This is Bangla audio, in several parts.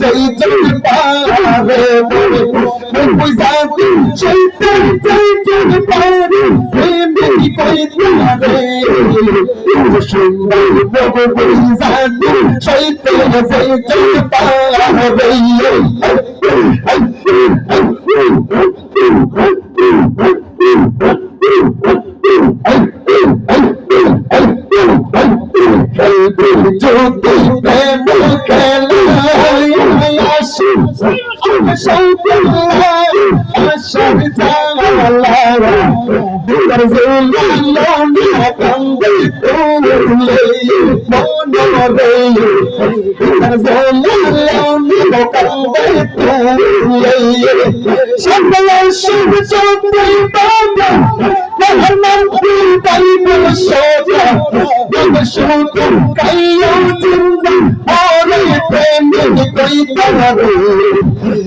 চাই চাই পারে বুঝাতে চাইতে চাই চাই পারে প্রেমে কি পাইতে রে সুন্দর বুঝাতে চাইতে চাই চাই পারে شوق الله عشقت الله برزيل اللون قمد ولي بون ولي برزيل اللون قمد ولي شمل الشمس بالبابا وهرمان في قلب الشوق بالشوق كيوت أوري بيني بيتنا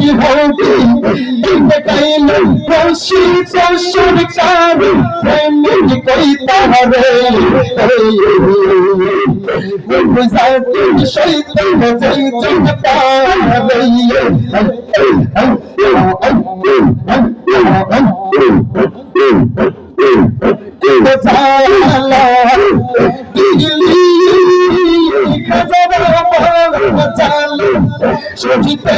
be holding in the island for sheets and shooting time. When you quit the hurry, when was I doing shade to the day to the time? The time, the time, the time,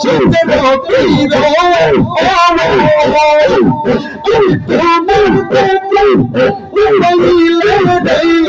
She's Woo!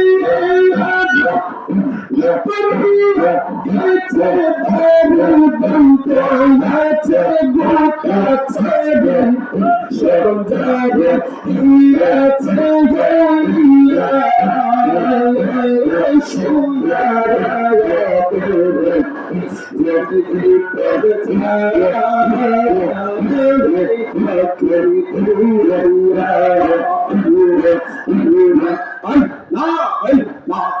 Ay, na, ay, na.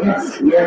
Yeah.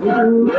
Yeah.